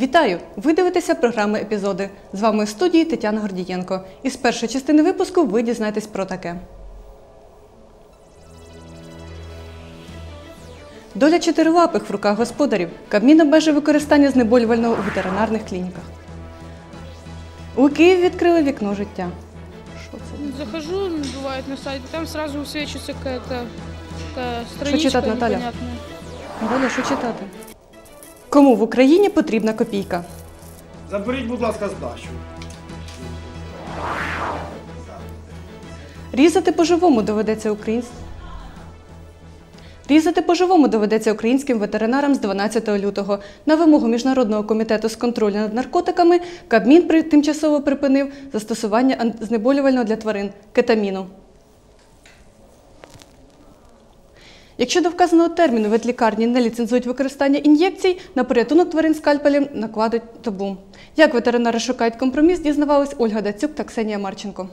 Вітаю! Ви дивитеся програми епізоди. З вами в студії Тетяна Гордієнко. Із першої частини випуску ви дізнаєтесь про таке. Доля чотирилапих в руках господарів. Кабмін обмежує використання знеболювального у ветеринарних клініках. У Києві відкрили вікно життя. Що це? Захожу, бывает на сайт, там высвечивается какая-то такая страничка читать, Наталья? непонятная. Доля, що читати? Кому в Україні потрібна копійка? Заберіть, будь ласка, здачу. Різати по-живому доведеться українським. Різати по-живому доведеться українським ветеринарам з 12 лютого. На вимогу Міжнародного комітету з контролю над наркотиками Кабмін при- тимчасово припинив застосування ан- знеболювального для тварин кетаміну. Якщо до вказаного терміну ветлікарні не ліцензують використання ін'єкцій, на порятунок тварин скальпелем накладуть табу. Як ветеринари шукають компроміс, дізнавались Ольга Дацюк та Ксенія Марченко.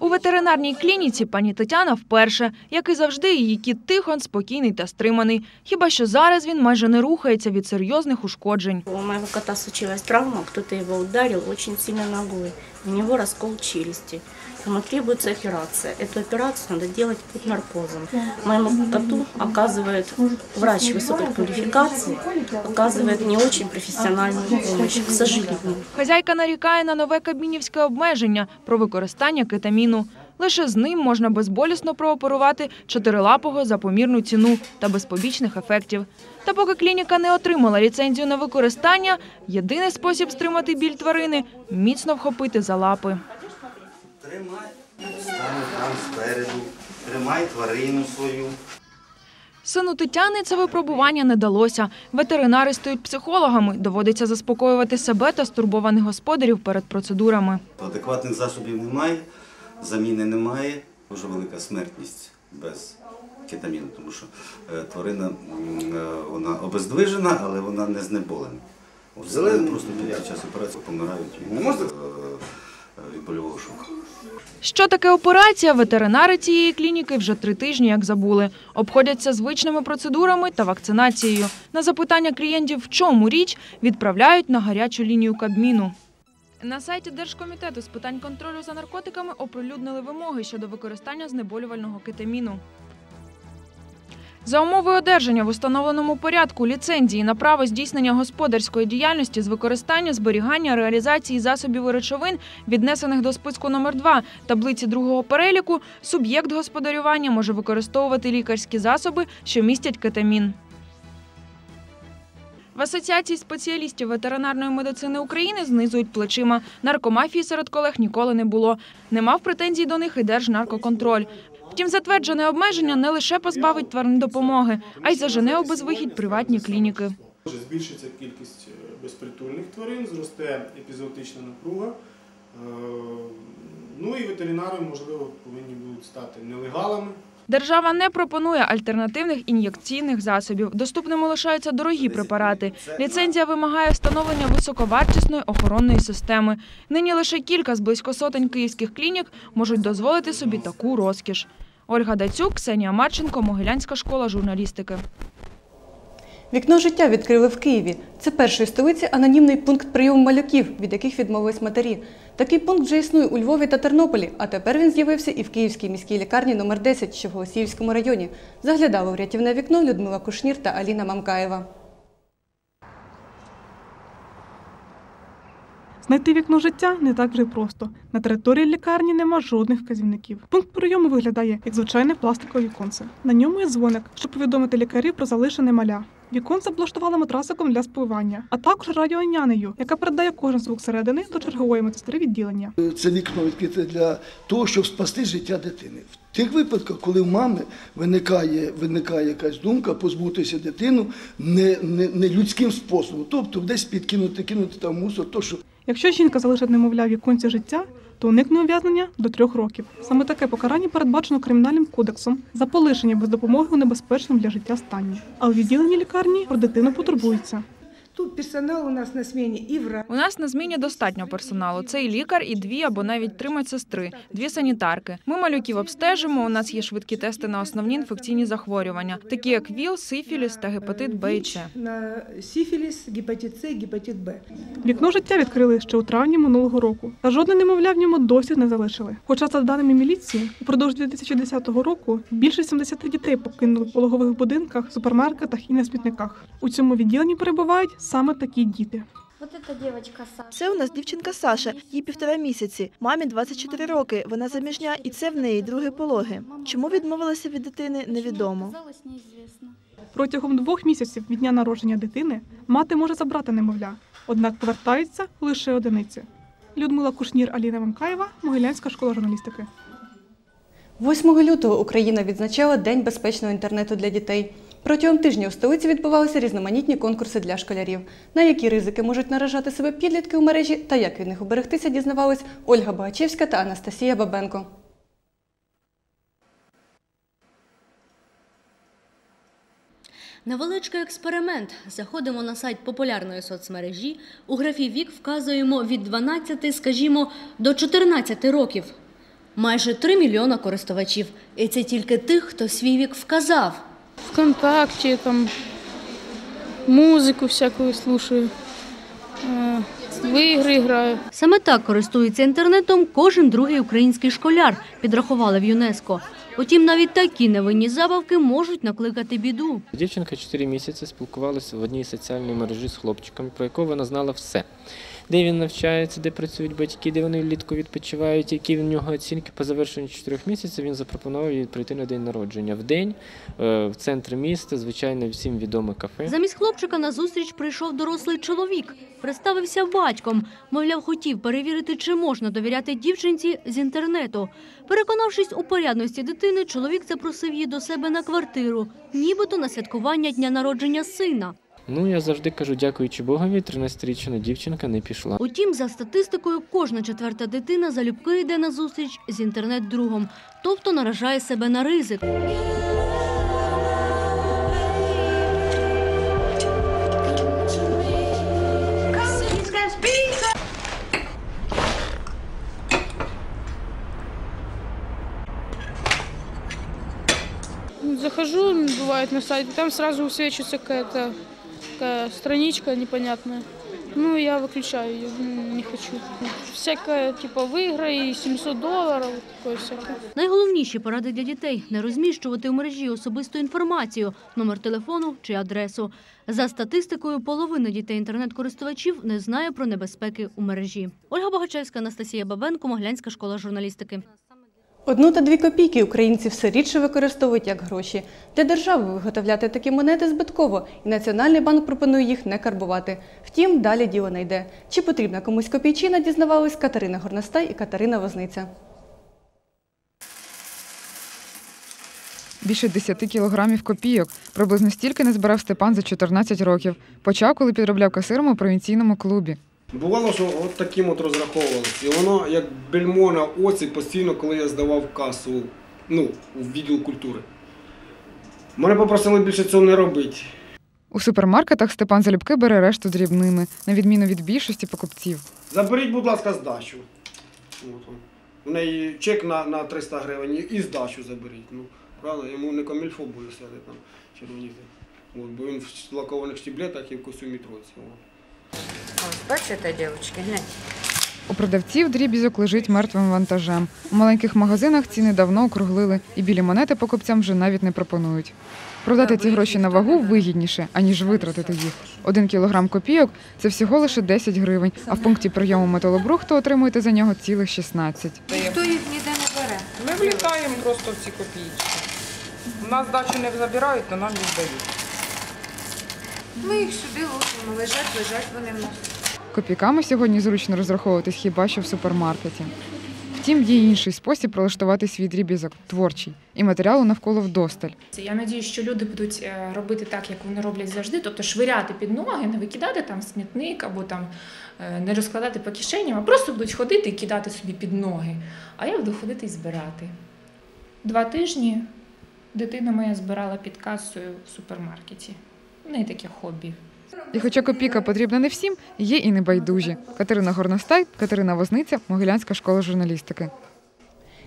У ветеринарній клініці пані Тетяна вперше, як і завжди, її кіт Тихон спокійний та стриманий. Хіба що зараз він майже не рухається від серйозних ушкоджень. У моего кота случилась травма, кто-то его ударил очень сильно ногой. У него раскол челюсти Ему требуется операция. Эту операцию надо делать под наркозом. Моему коту оказывает врач высокой квалификации, оказывает не очень профессиональную помощь, к сожалению. Хазяйка нарікає на нове кабмінівське обмеження про використання кетаміну. Лише з ним можна безболісно прооперувати чотирилапого за помірну ціну та без побічних ефектів. Та поки клініка не отримала ліцензію на використання, єдиний спосіб стримати біль тварини – міцно вхопити за лапи. Тримай, стань там спереду, тримай тварину свою. Сину Тетяни це випробування не далося. Ветеринари стають психологами, доводиться заспокоювати себе та стурбованих господарів перед процедурами. Адекватних засобів немає, заміни немає. Дуже велика смертність без кетаміну, тому що е, тварина е, вона обездвижена, але вона не знеболена. Просто під час операції помирають від, е, е, від шоку. Що таке операція? Ветеринари цієї клініки вже три тижні як забули. Обходяться звичними процедурами та вакцинацією. На запитання клієнтів, в чому річ, відправляють на гарячу лінію Кабміну. На сайті Держкомітету з питань контролю за наркотиками оприлюднили вимоги щодо використання знеболювального кетаміну. За умови одержання в установленому порядку ліцензії на право здійснення господарської діяльності з використання, зберігання, реалізації засобів і речовин, віднесених до списку номер 2 таблиці другого переліку, суб'єкт господарювання може використовувати лікарські засоби, що містять кетамін. В Асоціації спеціалістів ветеринарної медицини України знизують плечима. Наркомафії серед колег ніколи не було. Не мав претензій до них і Держнаркоконтроль. Втім, затверджене обмеження не лише позбавить тварин допомоги, а й зажене у безвихідь приватні клініки. Збільшиться кількість е, безпритульних тварин, зросте епізоотична напруга. Е, Ну і ветеринари, можливо, повинні будуть стати нелегалами. Держава не пропонує альтернативних ін'єкційних засобів. Доступними лишаються дорогі препарати. Ліцензія вимагає встановлення високовартісної охоронної системи. Нині лише кілька з близько сотень київських клінік можуть дозволити собі таку розкіш. Ольга Дацюк, Ксенія Марченко, Могилянська школа журналістики. Вікно життя відкрили в Києві. Це перший столиці анонімний пункт прийому малюків, від яких відмовились матері. Такий пункт вже існує у Львові та Тернополі, а тепер він з'явився і в Київській міській лікарні номер 10, що в Голосіївському районі. Заглядали у рятівне вікно Людмила Кушнір та Аліна Мамкаєва. Знайти вікно життя не так вже просто. На території лікарні нема жодних вказівників. Пункт прийому виглядає як звичайне пластикове віконце. На ньому є дзвоник, щоб повідомити лікарів про залишене маля. Віконце облаштували матрасиком для спивання, а також радіонянею, яка передає кожен звук середини до чергової медсестри відділення. Це вікно відкрите для того, щоб спасти життя дитини. В тих випадках, коли в мами виникає, виникає якась думка позбутися дитину не, не, не людським способом, тобто десь підкинути, кинути там мусор, то що Якщо жінка залишить немовля в віконці життя, то уникне ув'язнення до трьох років. Саме таке покарання передбачено кримінальним кодексом за полишення без допомоги у небезпечному для життя стані. А у відділенні лікарні про дитину потурбуються. Тут персонал у нас на смене и врач. У нас на зміні достатньо персоналу. Це і лікар, і дві або навіть три медсестри, дві санітарки. Ми малюків обстежимо. У нас є швидкі тести на основні інфекційні захворювання, такі як ВІЛ, сифіліс та гепатит Б і С. На сифилис, гепатит С, гепатит Б. Вікно життя відкрили ще у травні минулого року, та жодне немовля в ньому досі не залишили. Хоча, за даними міліції, упродовж 2010 року більше 70 дітей покинули в пологових будинках, супермаркетах і на смітниках. У цьому відділенні перебувають саме такі діти. Це у нас дівчинка Саша, їй півтора місяці. Мамі 24 роки. Вона заміжня, і це в неї другі пологи. Чому відмовилася від дитини, невідомо. Протягом двох місяців від дня народження дитини мати може забрати немовля, однак повертаються лише одиниці. Людмила Кушнір, Аліна Мамкаєва, Могилянська школа журналістики. 8 лютого Україна відзначала День безпечного інтернету для дітей. Протягом тижня у столиці відбувалися різноманітні конкурси для школярів. На які ризики можуть наражати себе підлітки у мережі та як від них уберегтися, дізнавались Ольга Багачевська та Анастасія Бабенко. Невеличкий експеримент. Заходимо на сайт популярної соцмережі. У графі вік вказуємо від 12, скажімо, до 14 років. Майже 3 мільйона користувачів. І це тільки тих, хто свій вік вказав. ВКонтакте, там, музыку всякую слушаю, э, в игры играю. Саме так користується інтернетом кожен другий український школяр, підрахували в ЮНЕСКО. Утім, навіть такі невинні забавки можуть накликати біду. Дівчинка 4 місяці спілкувалася в одній соціальній мережі з хлопчиком, про якого вона знала все. Де він навчається, де працюють батьки, де вони влітку відпочивають, які в нього оцінки по завершенню 4 місяців. Він запропонував їй прийти на день народження в день е, в центрі міста, звичайно, всім відоме кафе. Замість хлопчика на зустріч прийшов дорослий чоловік, представився батьком. Мовляв, хотів перевірити, чи можна довіряти дівчинці з інтернету. Переконавшись у порядності дитини, чоловік запросив її до себе на квартиру, нібито на святкування дня народження сина. Ну я завжди кажу, дякуючи Богові, 13-річна дівчинка не пішла. Утім, за статистикою, кожна четверта дитина залюбки йде на зустріч з інтернет-другом, тобто наражає себе на ризик. Захожу, бывает, на сайт, там сразу высвечивается какая-то такая страничка непонятная. Ну, я выключаю ее, не хочу. Всякое, типа, выиграй 700 долларов, вот такое всякое. Найголовніші поради для дітей – не розміщувати у мережі особисту інформацію, номер телефону чи адресу. За статистикою, половина дітей інтернет-користувачів не знає про небезпеки у мережі. Ольга Богачевська, Анастасія Бабенко, Моглянська школа журналістики. Одну та дві копійки українці все рідше використовують як гроші. Для держави виготовляти такі монети збитково, і Національний банк пропонує їх не карбувати. Втім, далі діло не йде. Чи потрібна комусь копійчина, дізнавались Катерина Горностай і Катерина Возниця. Більше 10 кілограмів копійок. Приблизно стільки не збирав Степан за 14 років. Почав, коли підробляв касиром у провінційному клубі. Бувало, що от таким от розраховувалося. І воно як бельмо на оці постійно, коли я здавав касу ну, у відділ культури. Мене попросили більше цього не робити. У супермаркетах Степан залюбки бере решту з дрібними, на відміну від більшості покупців. Заберіть, будь ласка, здачу. От, он. У неї чек на, на 300 гривень і здачу заберіть. Ну, правда, йому не комільфо буде сяти там червоніти. Бо він в лакованих штіблетах і в костюмі троці. От. Ось, бачите, дівчатки, гляньте. У продавців дрібізок лежить мертвим вантажем. У маленьких магазинах ціни давно округлили, і білі монети покупцям вже навіть не пропонують. Продати ці гроші на вагу вигідніше, аніж витратити їх. Один кілограм копійок це всього лише 10 гривень, а в пункті прийому металобрухту отримуєте за нього цілих 16. Ніхто їх ніде не бере. Ми влітаємо просто в ці копійки. У нас дачу не забирають, то нам віддають. Ми їх сюди ложимо, лежать, лежать вони в нас. Копійками сьогодні зручно розраховуватись хіба що в супермаркеті. Втім, є інший спосіб прилаштувати свій дрібізок творчий, і матеріалу навколо вдосталь. Я надію, що люди будуть е, робити так, як вони роблять завжди, тобто швиряти під ноги, не викидати там смітник або там е, не розкладати по кишеням, а просто будуть ходити і кидати собі під ноги. А я буду ходити і збирати. Два тижні дитина моя збирала під касою в супермаркеті. Неї таке хобі І хоча копійка потрібна не всім, є і небайдужі. Катерина Горностай, Катерина Возниця, Могилянська школа журналістики.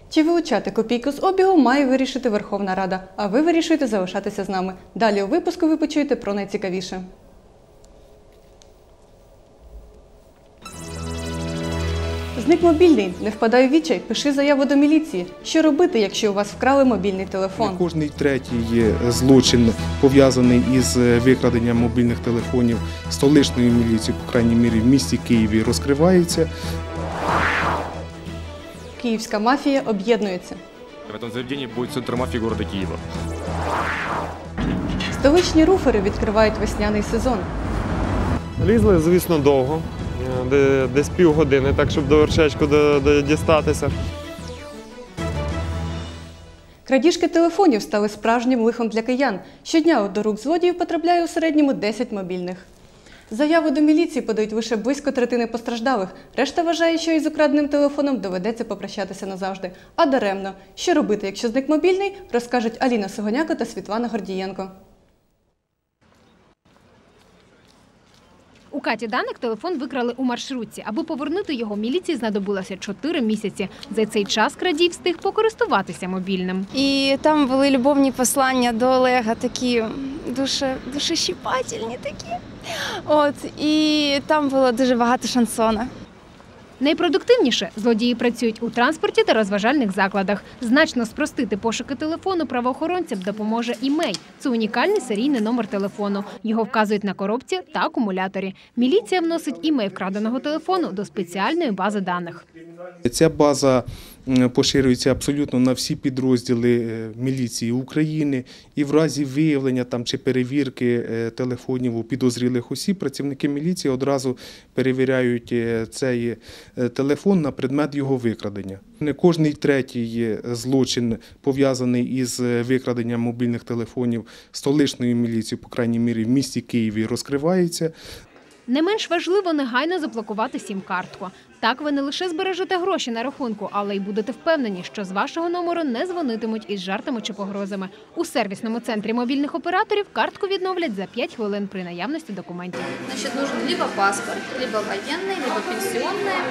Чи вилучати копійку з обігу має вирішити Верховна Рада, а ви вирішуєте залишатися з нами. Далі у випуску ви почуєте про найцікавіше. Зник мобільний, не впадай у відчай, пиши заяву до міліції. Що робити, якщо у вас вкрали мобільний телефон? Кожний третій злочин пов'язаний із викраденням мобільних телефонів столичною міліцією, по крайній мірі в місті Києві, розкривається. Київська мафія об'єднується. В этом заведении будет центр мафии города Киева. Столичні руфери відкривають весняний сезон. Лізли, звісно, довго, е, десь півгодини, так щоб до вершечку дістатися. Крадіжки телефонів стали справжнім лихом для киян. Щодня до рук злодіїв потрапляє у середньому 10 мобільних. Заяву до міліції подають лише близько третини постраждалих. Решта вважає, що із украденим телефоном доведеться попрощатися назавжди. А даремно. Що робити, якщо зник мобільний, розкажуть Аліна Согоняко та Світлана Гордієнко. У Каті Даник телефон викрали у маршрутці. Аби повернути його, міліції знадобилося 4 місяці. За цей час крадій встиг покористуватися мобільним. І там були любовні послання до Олега, такі дуже щіпательні, такі. От і там було дуже багато шансона. Найпродуктивніше злодії працюють у транспорті та розважальних закладах. Значно спростити пошуки телефону правоохоронцям допоможе імей. Це унікальний серійний номер телефону. Його вказують на коробці та акумуляторі. Міліція вносить імей вкраденого телефону до спеціальної бази даних. Ця база поширюється абсолютно на всі підрозділи е, міліції України, і в разі виявлення там чи перевірки е, телефонів у підозрілих осіб працівники міліції одразу перевіряють е, цей телефон на предмет його викрадення. Не кожний третій злочин пов'язаний із викраденням мобільних телефонів столичною міліцією, по крайній мірі в місті Києві, розкривається. Не менш важливо негайно заблокувати сім-картку. Так ви не лише збережете гроші на рахунку, але й будете впевнені, що з вашого номеру не дзвонитимуть із жартами чи погрозами. У сервісному центрі мобільних операторів картку відновлять за 5 хвилин при наявності документів. Значит, нужен либо паспорт, либо военный, либо пенсионное,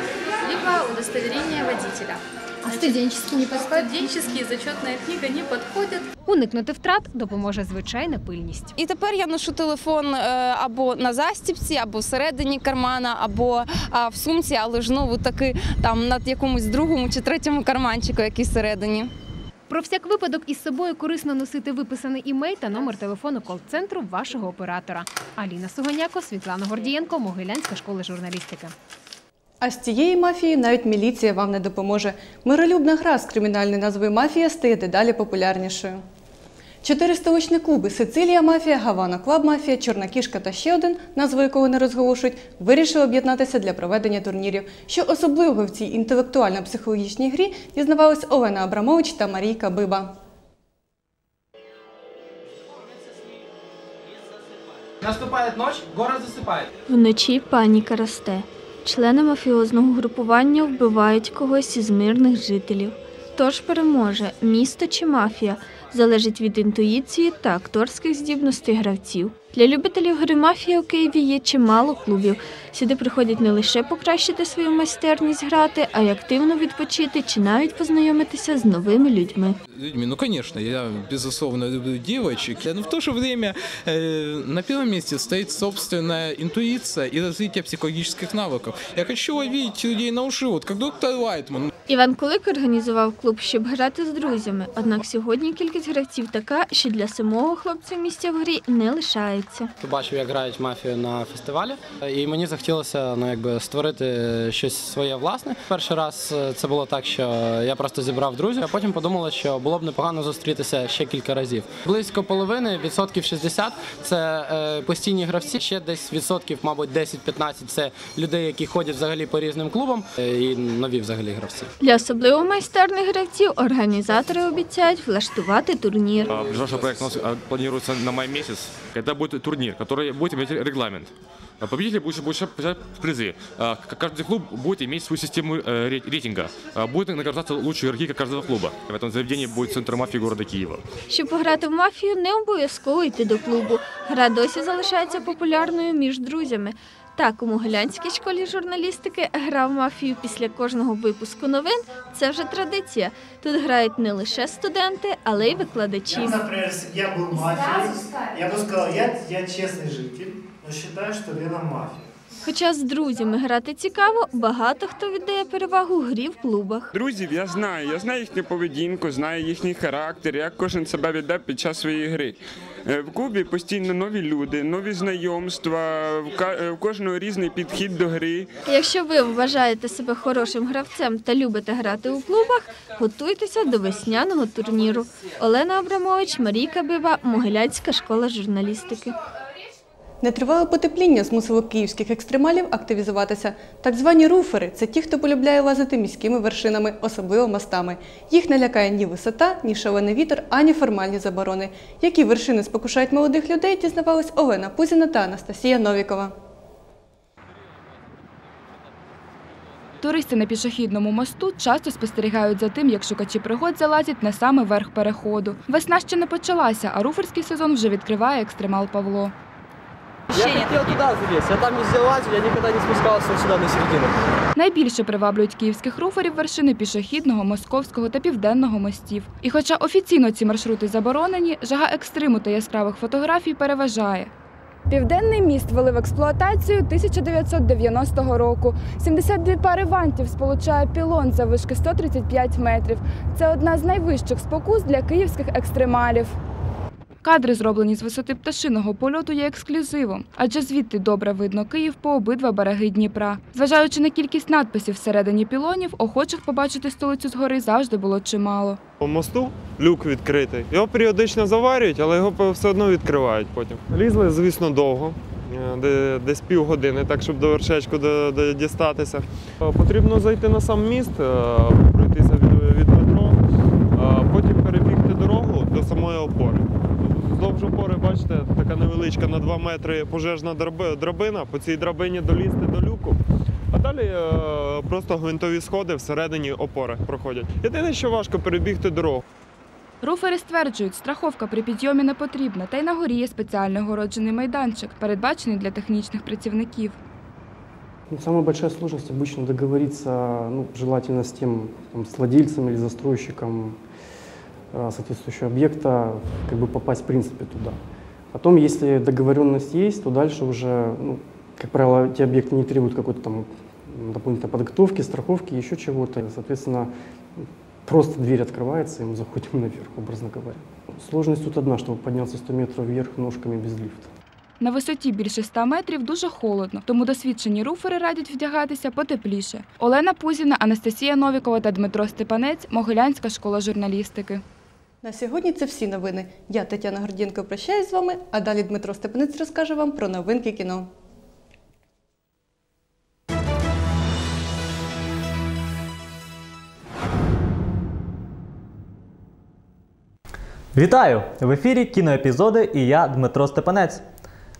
либо удостоверение водителя. А студенческий не подходит? Студенческие, зачетная книга не подходят. Уникнути втрат допоможе звичайна пильність. І тепер я ношу телефон е, або на застібці, або всередині кармана, або в сумці, але ж знову таки там над якомусь другому чи третьому карманчику, який всередині. Про всяк випадок із собою корисно носити виписаний імей та номер телефону кол-центру вашого оператора. Аліна Сугоняко, Світлана Гордієнко, Могилянська школа журналістики. А з цієї мафії навіть міліція вам не допоможе. Миролюбна гра з кримінальною назвою Мафія стає дедалі популярнішою. Чотири столичні клуби Сицилія Мафія, Гавана Клаб Мафія, Чорна кішка та ще один, назву якого не розголошують, вирішили об'єднатися для проведення турнірів. Що особливого в цій інтелектуально-психологічній грі дізнавались Олена Абрамович та Марійка Биба. Наступает ночь, город засыпает. Вночі паніка росте. Члени мафіозного групування вбивають когось із мирних жителів. Тож переможе місто чи мафія залежить від інтуїції та акторських здібностей гравців. Для любителів гри мафія у Києві є чимало клубів. Сюди приходять не лише покращити свою майстерність грати, а й активно відпочити чи навіть познайомитися з новими людьми. людьми. Ну, конечно, я безусловно люблю девочек, но в то же время э, на первом месте стоит собственная интуиция и развитие психологических навыков. Я хочу ловить людей на уши, вот как доктор Лайтман. Іван Кулик організував клуб, щоб грати з друзями. Однак сьогодні кількість гравців така, що для самого хлопця місця в грі не лишається. Побачив, як грають мафію на фестивалі, і мені захотілося ну, якби, створити щось своє власне. Перший раз е, це було так, що я просто зібрав друзів, а потім подумала, що було б непогано зустрітися ще кілька разів. Близько половини, відсотків 60 – це е, постійні гравці, ще десь відсотків, мабуть, 10-15 – це людей, які ходять взагалі по різним клубам, е, і нові взагалі гравці. Для особливо майстерних гравців організатори обіцяють влаштувати турнір. Ближайший проект у нас а, планируется на май месяц. Это будет турнир, который будет иметь регламент. А Победители будут получать получать призы. А, к- Каждый клуб будет иметь свою систему э, ре- рейтинга. А, Будут награждаться лучшие игроки каждого клуба. В этом заведении будет центр мафии города Киева. Щоб пограти в мафію, не обов'язково йти до клубу. Гра досі залишається популярною між друзями. Так, у Могилянській школі журналістики гра в мафію після кожного випуску новин це вже традиція. Тут грають не лише студенти, але й викладачі. Я, например, если бы я был мафией, я бы сказал, я, я честный житель, но считаю, что Лена мафия. Хоча з друзями грати цікаво, багато хто віддає перевагу грі в клубах. Друзів я знаю, я знаю їхню поведінку, знаю їхній характер, як кожен себе веде під час своєї гри. Е, В клубі постійно нові люди, нові знайомства, в е, кожного різний підхід до гри. Якщо ви вважаєте себе хорошим гравцем та любите грати у клубах, готуйтеся до весняного турніру. Олена Абрамович, Марійка Биба, Могилянська школа журналістики. Нетривале потепління змусило київських екстремалів активізуватися. Так звані руфери це ті, хто полюбляє лазити міськими вершинами, особливо мостами. Їх не лякає ні висота, ні шалений вітер, ані формальні заборони. Які вершини спокушають молодих людей, дізнавались Олена Пузіна та Анастасія Новікова. Туристи на пішохідному мосту часто спостерігають за тим, як шукачі пригод залазять на саме верх переходу. Весна ще не почалася, а руферський сезон вже відкриває екстремал Павло. Я хотел туда залезть, я там везде лазил, я никогда не спускался вот сюда на середину. Найбільше приваблюють київських руферів вершини пішохідного, московського та південного мостів. І хоча офіційно ці маршрути заборонені, жага екстриму та яскравих фотографій переважає. Південний міст ввели в експлуатацію 1990 року. 72 пари вантів сполучає пілон за вишки 135 метрів. Це одна з найвищих спокус для київських екстремалів. Кадри, зроблені з висоти пташиного польоту, є ексклюзивом, адже звідти добре видно Київ по обидва береги Дніпра. Зважаючи на кількість надписів всередині пілонів, охочих побачити столицю згори завжди було чимало. По мосту люк відкритий. Його періодично заварюють, але його все одно відкривають потім. Лізли, звісно, довго. е, де- Десь півгодини, так щоб до вершечку дістатися. Е, Потрібно зайти на сам міст, е, пройтися від, метро, потім перебігти дорогу до самої опори. Вздовж опори, бачите, така невеличка на 2 метри пожежна дроби- драбина. По цій драбині долізти до люку. А далі е, просто гвинтові сходи всередині опори проходять. Єдине, що важко перебігти дорогу. Руфери стверджують, страховка при підйомі не потрібна, та й на горі є спеціально огороджений майданчик, передбачений для технічних працівників. Ну, Самая большая сложность обычно договориться, ну, желательно с тем, там, с владельцем или застройщиком э, соответствующего объекта, как бы попасть в принципе туда. Потом, если договоренность есть, то дальше уже, ну, как правило, эти объекты не требуют какой-то там м, дополнительной подготовки, страховки, еще чего-то. Соответственно, просто дверь открывается, и мы заходим наверх, образно говоря. Сложность тут одна, чтобы подняться 100 метров вверх ножками без лифта. На висоті більше 100 метрів дуже холодно, тому досвідчені руфери радять вдягатися потепліше. Олена Пузіна, Анастасія Новікова та Дмитро Степанець, Могилянська школа журналістики. На сьогодні це всі новини. Я Тетяна Гордінко прощаюсь з вами, а далі Дмитро Степанець розкаже вам про новинки кіно. Вітаю! В ефірі кіноепізоди і я Дмитро Степанець.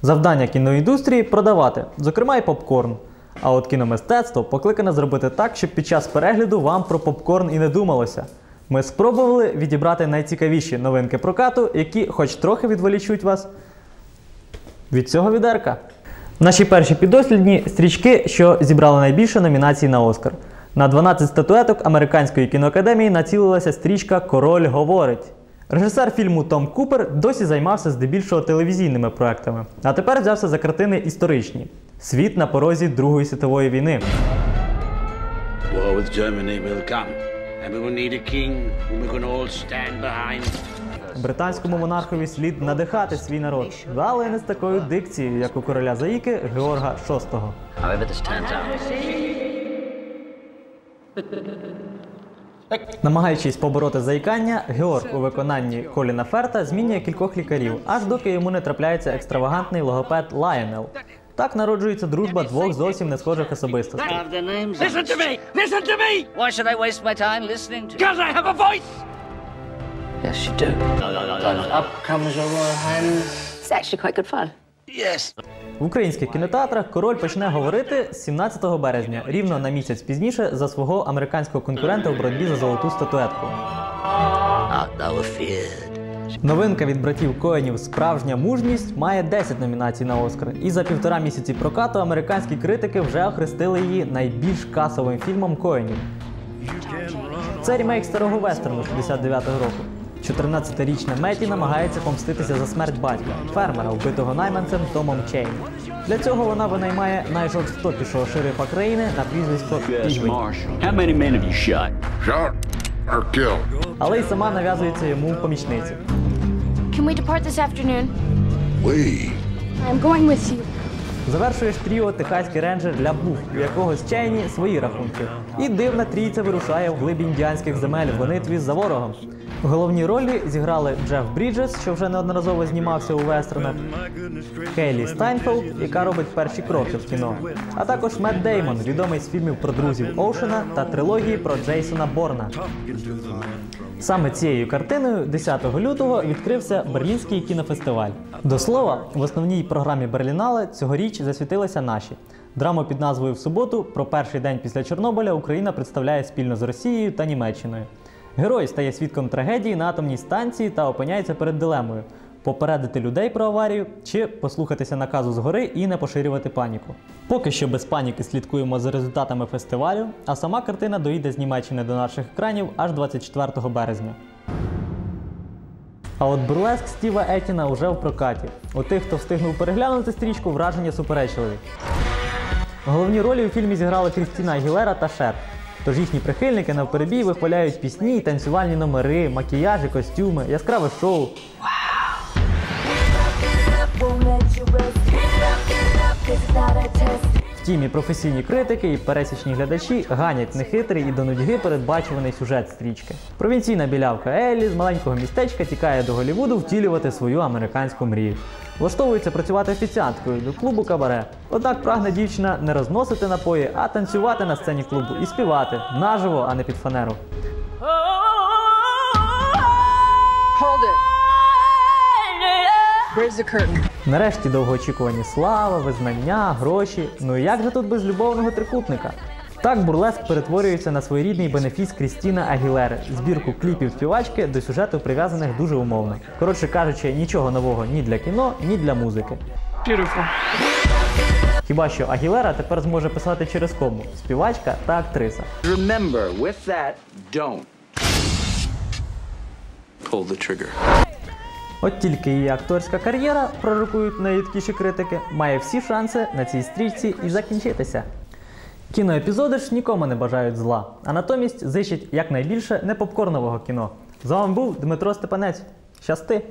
Завдання кіноіндустрії продавати, зокрема і попкорн. А от кіномистецтво покликане зробити так, щоб під час перегляду вам про попкорн і не думалося. Ми спробували відібрати найцікавіші новинки прокату, які хоч трохи відволічуть вас від цього відерка. Наші перші підослідні стрічки, що зібрали найбільше номінацій на Оскар. На 12 статуеток Американської кіноакадемії націлилася стрічка Король говорить. Режисер фільму Том Купер досі займався здебільшого телевізійними проектами, а тепер взявся за картини історичні. Світ на порозі Другої світової війни. War with Germany will and we will need a king whom we can all stand behind. Британському монархові слід надихати свій народ, але не з такою дикцією, як у короля Заїки Георга VI. Намагаючись побороти заїкання, Георг у виконанні Коліна Ферта змінює кількох лікарів, аж доки йому не трапляється екстравагантний логопед Лайонел. Так народжується дружба двох зовсім не схожих особистостей. Have their names. on Listen to me! Listen to me! Why should I waste my time listening to? Because I have a voice! Yes, you do. Up comes your royal highness. It's actually quite good fun. Yes. В українських кінотеатрах король почне говорити 17 березня, рівно на місяць пізніше за свого американського конкурента у боротьбі за золоту статуетку. Art thou afeared? Новинка від братів Коенів Справжня мужність має 10 номінацій на Оскар. І за півтора місяці прокату американські критики вже охрестили її найбільш касовим фільмом Коенів. Це ремейк старого вестерну 69-го року. 14-річна Меті намагається помститися за смерть батька, фермера, вбитого найманцем Томом Чейн. Для цього вона винаймає найжорстокішого шерифа країни на прізвисько killed? Але й сама нав'язується йому в помічниці. Can we depart this afternoon? We. I'm going with you. Завершуєш тріо техаський рейнджер для бух, у якого з Чейні свої рахунки. І дивна трійця вирушає в глибі індіанських земель в гонитві за ворогом. В головній ролі зіграли Джеф Бріджес, що вже неодноразово знімався у вестернах, Кейлі Стайнфелд, яка робить перші кроки в кіно, а також Мет Деймон, відомий з фільмів про друзів Оушена та трилогії про Джейсона Борна. Саме цією картиною 10 лютого відкрився Берлінський кінофестиваль. До слова, в основній програмі Берлінале цьогоріч засвітилися наші. Драму під назвою В суботу про перший день після Чорнобиля Україна представляє спільно з Росією та Німеччиною. Герой стає свідком трагедії на атомній станції та опиняється перед дилемою: попередити людей про аварію чи послухатися наказу згори і не поширювати паніку. Поки що без паніки слідкуємо за результатами фестивалю, а сама картина доїде з Німеччини до наших екранів аж 24 березня. А от бурлеск Стіва Етіна уже в прокаті. У тих, хто встигнув переглянути стрічку, враження суперечливі. Головні ролі у фільмі зіграли Крістіна Агілера та Шер. Тож їхні прихильники навперебій вихваляють пісні, танцювальні номери, макіяжі, костюми, яскраве шоу. Втім, і професійні критики, і пересічні глядачі ганять нехитрий і до нудьги передбачуваний сюжет стрічки. Провінційна білявка Еллі з маленького містечка тікає до Голлівуду втілювати свою американську мрію. Влаштовується працювати офіціанткою до клубу кабаре. Однак прагне дівчина не розносити напої, а танцювати на сцені клубу і співати наживо, а не під фанеру. Hold it. Raise the curtain. Нарешті довгоочікувані слава, визнання, гроші. Ну і як же тут без любовного трикутника? Так бурлеск перетворюється на своєрідний бенефіс Крістіна Агілери, збірку кліпів співачки до сюжету прив'язаних дуже умовно. Коротше кажучи, нічого нового ні для кіно, ні для музики. Beautiful. Хіба що Агілера тепер зможе писати через кому співачка та актриса. Remember, with that, don't pull the trigger. От тільки її акторська кар'єра, пророкують найрідкіші критики, має всі шанси на цій стрічці і закінчитися. Кіноепізоди ж нікому не бажають зла, а натомість зищать якнайбільше непопкорнового кіно. З вами був Дмитро Степанець. Щасти!